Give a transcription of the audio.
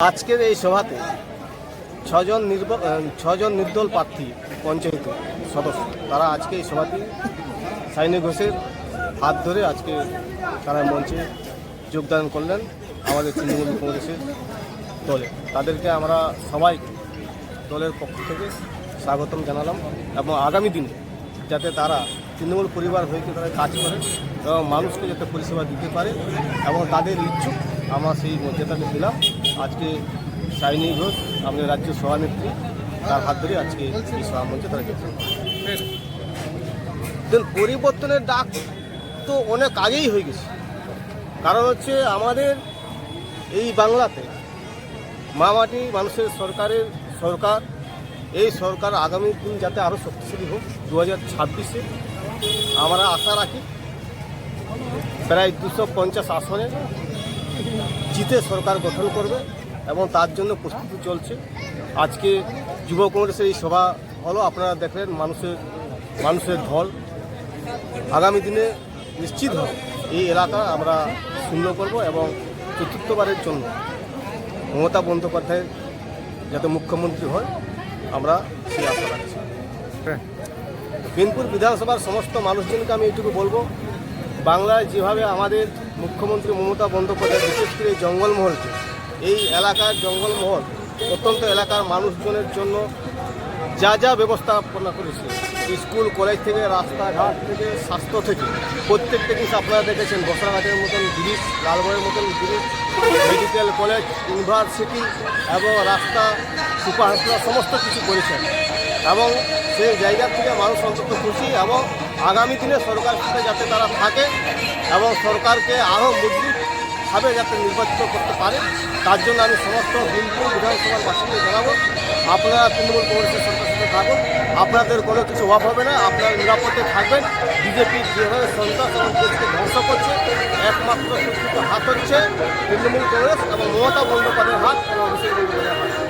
আজকের এই সভাতে ছজন নির্ব ছজন নির্দল প্রার্থী, পঞ্চায়েত সদস্য, তারা আজকে এই সভাতে সাইনি ঘোষের হাত ধরে আজকে তারা মঞ্চে যোগদান করলেন আমাদের তৃণমূল কংগ্রেসের দলে। তাদেরকে আমরা সবাই দলের পক্ষ থেকে স্বাগতম জানালাম এবং আগামী দিনে যাতে তারা তৃণমূল পরিবার হয়ে তারা কাজ করে এবং মানুষকে যাতে পরিষেবা দিতে পারে এবং তাদের ইচ্ছুক আমরা সেই মর্যাদাকে দিলাম আজকে সাইনি ঘোষ, আমাদের রাজ্য সভানেত্রী, তার হাত ধরে আজকে এই সভা মঞ্চে তারা করে। দেখুন, পরিবর্তনের ডাক তো অনেক আগেই হয়ে গেছে কারণ হচ্ছে আমাদের এই বাংলাতে মামাটি মানুষের সরকারের সরকার, এই সরকার আগামী দিন যাতে আরও শক্তিশালী হোক দু হাজার ছাব্বিশে আমরা আশা রাখি প্রায় দুশো পঞ্চাশ আসনে জিতে সরকার গঠন করবে এবং তার জন্য প্রস্তুতি চলছে। আজকে যুব কংগ্রেসের এই সভা হলো আপনারা দেখলেন মানুষের মানুষের ঢল। আগামী দিনে নিশ্চিত হবে। এই এলাকা আমরা শূন্য করব এবং চতুর্থবারের জন্য মমতা বন্দ্যোপাধ্যায় যাতে মুখ্যমন্ত্রী হয় আমরা সেই আশা রাখছি। বিনপুর বিধানসভার সমস্ত মানুষজনকে আমি এইটুকু বলব বাংলায় যেভাবে আমাদের মুখ্যমন্ত্রী মমতা বন্দ্যোপাধ্যায়, বিশেষ করে জঙ্গলমহলকে। এই এলাকার জঙ্গলমহল অত্যন্ত এলাকার মানুষজনের জন্য যা যা ব্যবস্থাপনা করেছে স্কুল, কলেজ থেকে, রাস্তাঘাট থেকে, স্বাস্থ্য থেকে, প্রত্যেকটা জিনিস আপনারা দেখেছেন। বসরাঘাটের মতন ব্রিজ লালগড়ের মতন ব্রিজ, মেডিকেল কলেজ, ইউনিভার্সিটি এবং রাস্তা, সুপার হসপিটাল সমস্ত কিছু করেছেন। এবং সেই জায়গা থেকে মানুষ অন্তত খুশি এবং আগামী দিনে সরকার সাথে যাতে তারা থাকে এবং সরকারকে আরও মজবুতভাবে যাতে নির্বাচিত করতে পারে, তার জন্য আমি সমস্ত বিলপুর বিধানসভার বাসিন্দা জানাব, আপনারা তৃণমূল কংগ্রেসের সরকার সাথে থাকুন, আপনাদের কোনো কিছু অভাব হবে না, আপনারা নিরাপদে থাকবেন, বিজেপি যেভাবে সন্ত্রাস এবং দেশকে ধ্বংস করছে, একমাত্র সুরক্ষিত হাত হচ্ছে তৃণমূল কংগ্রেস এবং মমতা বন্দ্যোপাধ্যায়ের হাত এবং অভিষেক বন্দ্যোপাধ্যায়ের হাত।